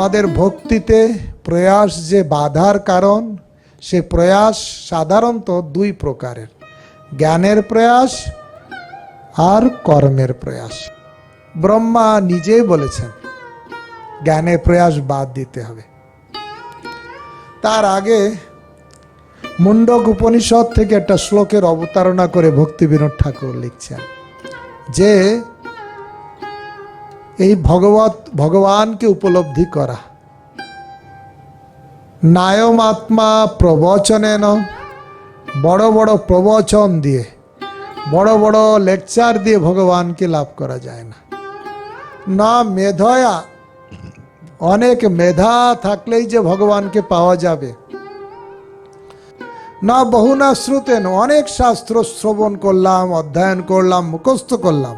আমাদের ভক্তিতে প্রয়াস যে বাধার কারণ, সে প্রয়াস সাধারণত দুই প্রকারের, জ্ঞানের প্রয়াস আর কর্মের প্রয়াস। ব্রহ্মা নিজেই বলেছেন, জ্ঞানের প্রয়াস বাদ দিতে হবে। তার আগে মুন্ডক উপনিষদ থেকে একটা শ্লোকের অবতারণা করে ভক্তি বিনোদ ঠাকুর লিখছেন, যে এই ভগবত, ভগবানকে উপলব্ধি করা। নায়মাত্মা প্রবচনেন, বড় বড় প্রবচন দিয়ে, বড় বড় লেকচার দিয়ে ভগবানকে লাভ করা যায় না। না মেধয়া, অনেক মেধা থাকলেই যে ভগবানকে পাওয়া যাবে। না বহু না শ্রুতেন, অনেক শাস্ত্র শ্রবণ করলাম, অধ্যয়ন করলাম, মুখস্থ করলাম।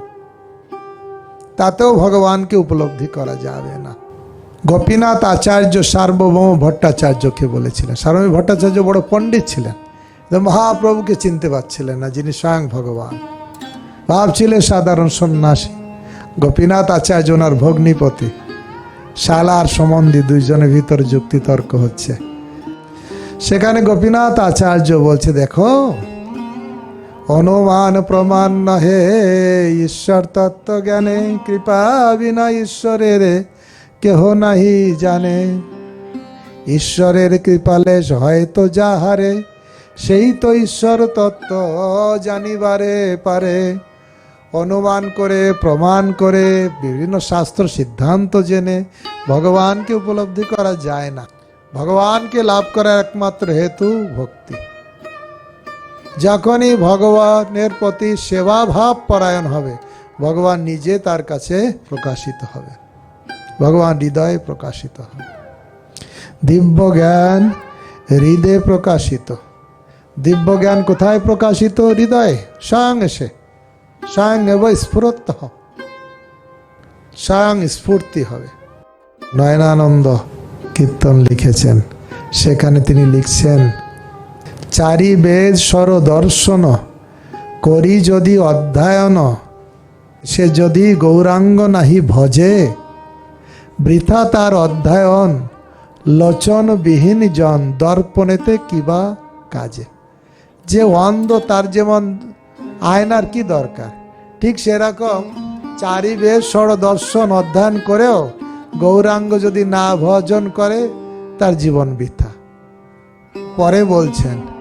তাতেও ভগবানকে উপলব্ধি করা যাবে না। গোপীনাথ আচার্য সার্বভৌম ভট্টাচার্যকে বলেছিলেন। সার্বভৌম ভট্টাচার্য বড় পণ্ডিত ছিলেন। মহাপ্রভুকে চিনতে পারছিলেন না, যিনি স্বয়ং ভগবান। ভাবছিলেন সাধারণ সন্ন্যাসী। গোপীনাথ আচার্য ওনার ভগ্নিপতি। শালার সম্বন্ধে দুইজনের ভিতরে যুক্তিতর্ক হচ্ছে। সেখানে গোপীনাথ আচার্য বলছে, দেখো অনুমান প্রমাণ নহে। ঈশ্বর তত্ত্ব জ্ঞানে, কৃপা বিনা ঈশ্বরের কেহ নাহি জানে। ঈশ্বরের কৃপালে হয়তো যাহারে, সেই তো ঈশ্বর তত্ত্ব জানিবারে পারে। অনুমান করে, প্রমাণ করে, বিভিন্ন শাস্ত্র সিদ্ধান্ত জেনে ভগবানকে উপলব্ধি করা যায় না। ভগবানকে লাভ করার একমাত্র হেতু ভক্তি। যখনই ভগবানের প্রতি সেবা ভাব পরায়ণ হবে, ভগবান নিজে তার কাছে প্রকাশিত হবে। ভগবান হৃদয়ে প্রকাশিত হবে। দিব্য জ্ঞান হৃদয়ে প্রকাশিত। দিব্য জ্ঞান কোথায় প্রকাশিত? হৃদয়ে, স্বয়ং এসে। স্বয়ং এব স্ফুরত স্বয়ং স্ফূর্তি হবে। নয়নানন্দ কীর্তন লিখেছেন। সেখানে তিনি লিখছেন চারি বেদ স্বর দর্শন করি যদি অধ্যয়ন, সে যদি গৌরাঙ্গ নাহি ভজে। বৃথা তার অধ্যয়ন লোচন বিহীন জন দর্পণেতে কিবা কাজে। যে অন্ধ তার যেমন আয়নার কি দরকার? ঠিক সেরকম চারি বেদ স্বর দর্শন অধ্যয়ন করেও গৌরাঙ্গ যদি না ভজন করে, তার জীবন বৃথা। পরে বলছেন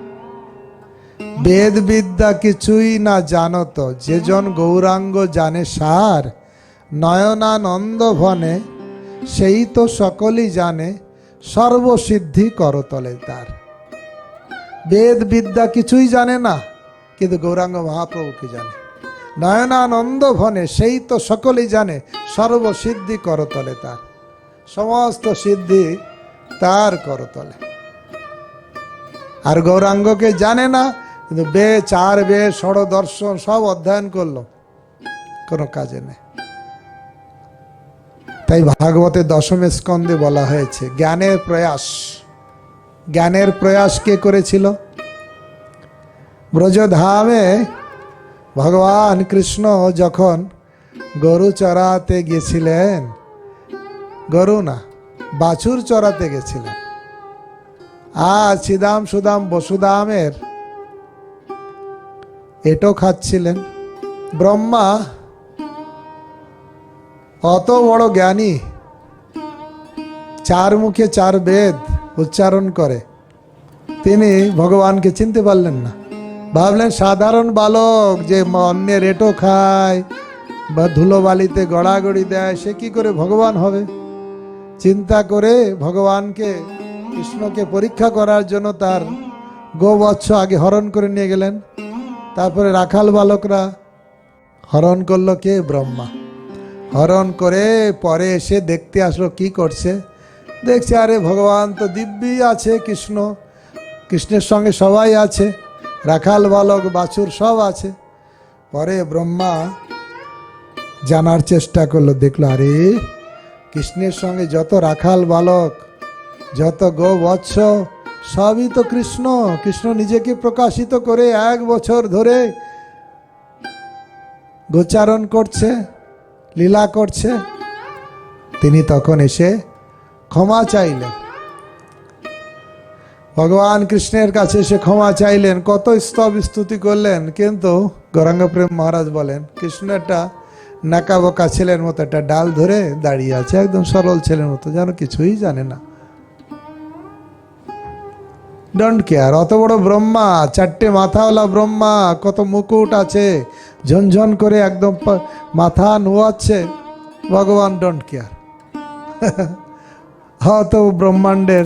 বেদ বিদ্যা কিছুই না জানত যেজন গৌরাঙ্গ জানে সার নয়নানন্দ ভনে সেই তো সকলই জানে, সর্বসিদ্ধি করতলে তার। বেদ বিদ্যা কিছুই জানে না, কিন্তু গৌরাঙ্গ মহাপ্রভুকে জানে। নয়নানন্দ ভনে সেই তো সকলেই জানে, সর্বসিদ্ধি করতলে তার। সমস্ত সিদ্ধি তার করতলে। আর গৌরাঙ্গকে জানে না কিন্তু বে, চার বে, ষড় দর্শন সব অধ্যয়ন করল। কোনো কাজে নেই। তাই ভাগবতের দশম স্কন্ধে বলা হয়েছে, জ্ঞানের প্রয়াস। জ্ঞানের প্রয়াস কে করেছিল? ব্রজধামে ভগবান কৃষ্ণ যখন গরু চড়াতে গিয়েছিলেন গরু না, বাছুর চড়াতে গেছিলেন। আর সিদাম সুদাম বসুদামের এটো খাচ্ছিলেন। ব্রহ্মা, অত বড় জ্ঞানী, চার মুখে চার বেদ উচ্চারণ করে। তিনি ভগবানকে চিনতে পারলেন না। ভাবলেন, সাধারণ বালক যে অন্যের এটো খায় বা ধুলোবালিতে গড়াগড়ি দেয়, সে কি করে ভগবান হবে? চিন্তা করে ভগবানকে, কৃষ্ণকে পরীক্ষা করার জন্য তার গোবৎস আগে হরণ করে নিয়ে গেলেন। তারপরে রাখাল বালকরা হরণ করল কে? ব্রহ্মা। হরণ করে পরে এসে দেখতে আসলো কি করছে। দেখছে, আরে ভগবান তো দিব্যি আছে কৃষ্ণ। কৃষ্ণের সঙ্গে সবাই আছে, রাখাল বালক, বাছুর সব আছে। পরে ব্রহ্মা জানার চেষ্টা করল, দেখল, আরে কৃষ্ণের সঙ্গে যত রাখাল বালক, যত গো বৎস সবই তো কৃষ্ণ। কৃষ্ণ নিজেকে প্রকাশিত করে এক বছর ধরে গোচারণ করছে, লীলা করছে। তিনি তখন এসে ক্ষমা চাইলেন। ভগবান কৃষ্ণের কাছে সে ক্ষমা চাইলেন। কত স্তব স্তুতি করলেন। কিন্তু গৌরাঙ্গ প্রেম মহারাজ বলেন কৃষ্ণটা নাকা বোকা ছেলের মতো একটা ডাল ধরে দাঁড়িয়ে আছে, একদম সরল ছেলের মতো, যেন কিছুই জানে না। ডোন্ট কেয়ার অত বড় ব্রহ্মা, চারটে মাথাওয়ালা ব্রহ্মা, কত মুকুট আছে। ঝনঝন করে একদম মাথা নোয়াচ্ছে। ভগবান ডোন্ট কেয়ার হয়তো ব্রহ্মাণ্ডের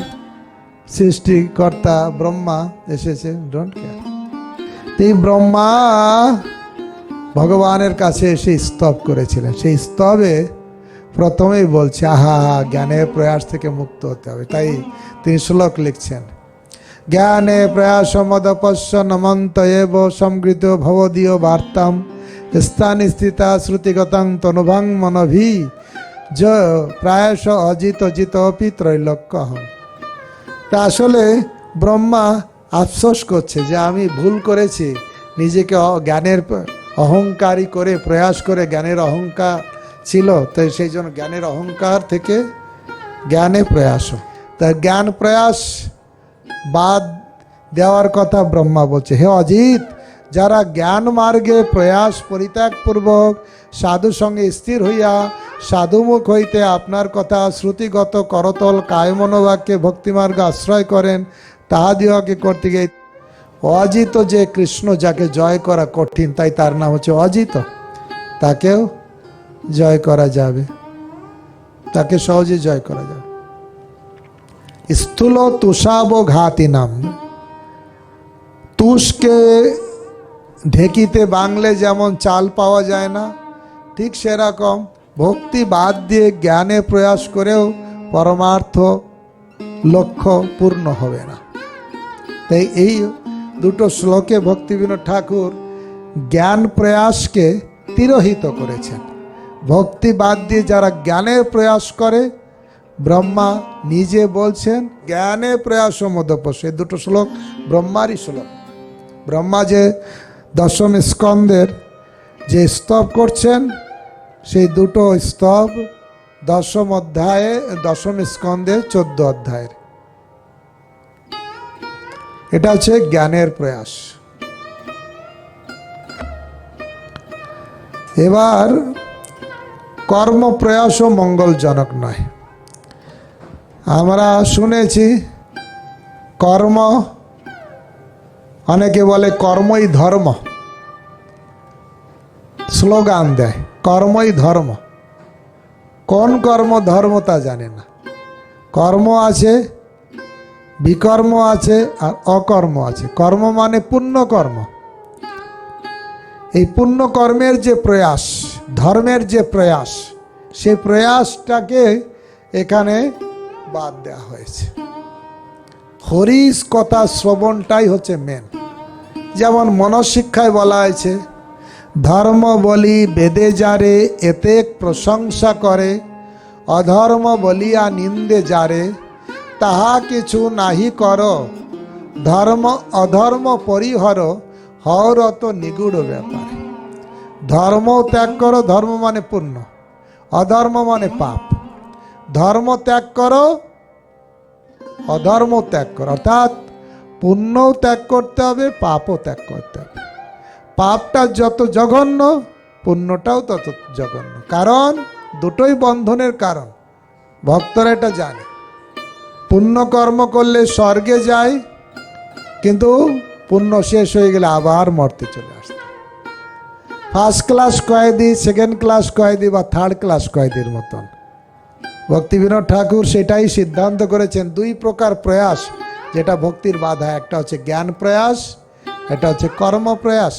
সৃষ্টিকর্তা ব্রহ্মা এসেছে ডোন্ট কেয়ার এই ব্রহ্মা ভগবানের কাছে এসে স্তব করেছিলেন। সেই স্তবে প্রথমেই বলছে, আহা, জ্ঞানের প্রয়াস থেকে মুক্ত হতে হবে। তাই তিনি শ্লোক লিখছেন। জ্ঞানে প্রয়াস মদপস্য নমন্ত এব সংগৃত ভবদীয় বার্তাম স্থানে স্থিতা শ্রুতিগতাং তনুভাং মনভি য প্রায়শ অজিত অজিত অপি ত্রৈলোক্যহম তা আসলে ব্রহ্মা আফসোস করছে যে আমি ভুল করেছি। নিজেকে জ্ঞানের অহংকারী করে, প্রয়াস করে জ্ঞানের অহংকার ছিল। তো সেই জন্য জ্ঞানের অহংকার থেকে জ্ঞানে প্রয়াস। তা জ্ঞান প্রয়াস বাদ দেওয়ার কথা ব্রহ্মা বলছে, হে অজিত, যারা জ্ঞান মার্গে প্রয়াস পরিত্যাগপূর্বক সাধু সঙ্গে স্থির হইয়া সাধুমুখ হইতে আপনার কথা শ্রুতিগত করতল কায়মনোবাক্যে ভক্তিমার্গ আশ্রয় করেন তাহা তাহাদিওকে করতে গিয়ে অজিত যে কৃষ্ণ যাকে জয় করা কঠিন, তাই তার নাম হচ্ছে অজিত। তাকেও জয় করা যাবে। তাকে সহজে জয় করা যাবে। স্থূল তুষাব ঘাতি নাম তুষকে ঢেকিতে বাংলে যেমন চাল পাওয়া যায় না, ঠিক সেরকম ভক্তি বাদ দিয়ে জ্ঞানে প্রয়াস করেও পরমার্থ লক্ষ্য পূর্ণ হবে না। তাই এই দুটো শ্লোকে ভক্তিবিনোদ ঠাকুর জ্ঞান প্রয়াসকে তিরোহিত করেছেন। ভক্তি বাদ দিয়ে যারা জ্ঞানের প্রয়াস করে ব্রহ্মা নিজে বলছেন, জ্ঞানে প্রয়াস মদপস এই দুটো শ্লোক ব্রহ্মারই শ্লোক। ব্রহ্মা যে দশম স্কন্দের যে স্তব করছেন, সেই দুটো স্তব দশম অধ্যায়ে, দশম স্কন্দের চোদ্দ অধ্যায়ের। এটা হচ্ছে জ্ঞানের প্রয়াস। এবার কর্ম প্রয়াসও মঙ্গলজনক নয়। আমরা শুনেছি কর্ম, অনেকে বলে কর্মই ধর্ম। স্লোগান দেয়, কর্মই ধর্ম। কোন কর্ম ধর্ম তা জানে না। কর্ম আছে, বিকর্ম আছে আর অকর্ম আছে। কর্ম মানে পুণ্য কর্ম এই পুণ্য কর্মের যে প্রয়াস, ধর্মের যে প্রয়াস সেই প্রয়াসটাকে এখানে বাদ দেওয়া হয়েছে। হরিশ কথা শ্রবণটাই হচ্ছে মেন যেমন মনশিক্ষায় বলা হয়েছে, ধর্ম বলি বেদে যারে এতে প্রশংসা করে। অধর্ম বলিয়া নিন্দে যারে, তাহা কিছু নাহি কর। ধর্ম অধর্ম পরিহর হরত নিগুড় ব্যাপার। ধর্ম ত্যাগ করো, ধর্ম মানে পুণ্য, অধর্ম মানে পাপ। ধর্ম ত্যাগ করো, অধর্ম ত্যাগ করো। অর্থাৎ পুণ্যও ত্যাগ করতে হবে, পাপও ত্যাগ করতে হবে। পাপটা যত জঘন্য, পুণ্যটাও তত জঘন্য। কারণ দুটোই বন্ধনের কারণ। ভক্তরা এটা জানে। পুণ্য কর্ম করলে স্বর্গে যায় কিন্তু পুণ্য শেষ হয়ে গেলে আবার মরতে চলে আসতে। ফার্স্ট ক্লাস কয়েদি সেকেন্ড ক্লাস কয়েদি বা থার্ড ক্লাস কয়েদির মতন। ভক্তিবিনোদ ঠাকুর সেটাই সিদ্ধান্ত করেছেন। দুই প্রকার প্রয়াস যেটা ভক্তির বাধা। একটা হচ্ছে জ্ঞান প্রয়াস এটা হচ্ছে কর্ম প্রয়াস।